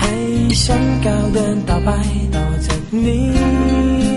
还想搞ฉั白到着你。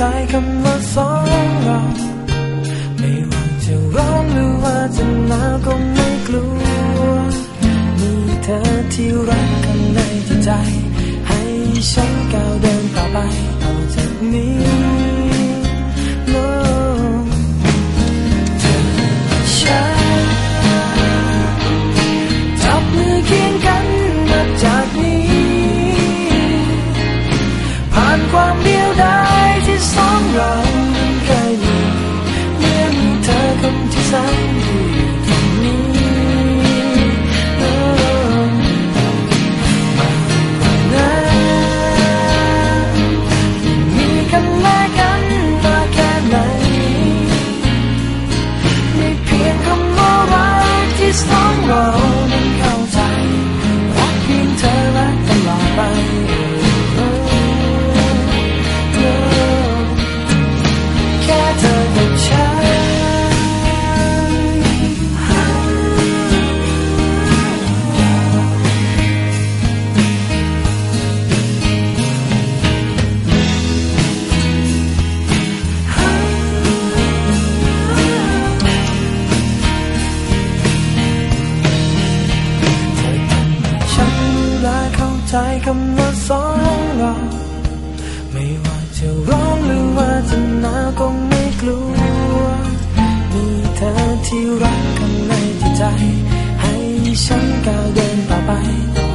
ใจคำว่าสองเราไม่ว่าจะร้องหรือว่าจะหนาวก็ไม่กลัว มีเธอที่รักกันในจิตใจ ให้ฉันก้าวเดินต่อไป ที่รักข้างในจิตใจ ให้ฉันก้าวเดินต่อไปต่อ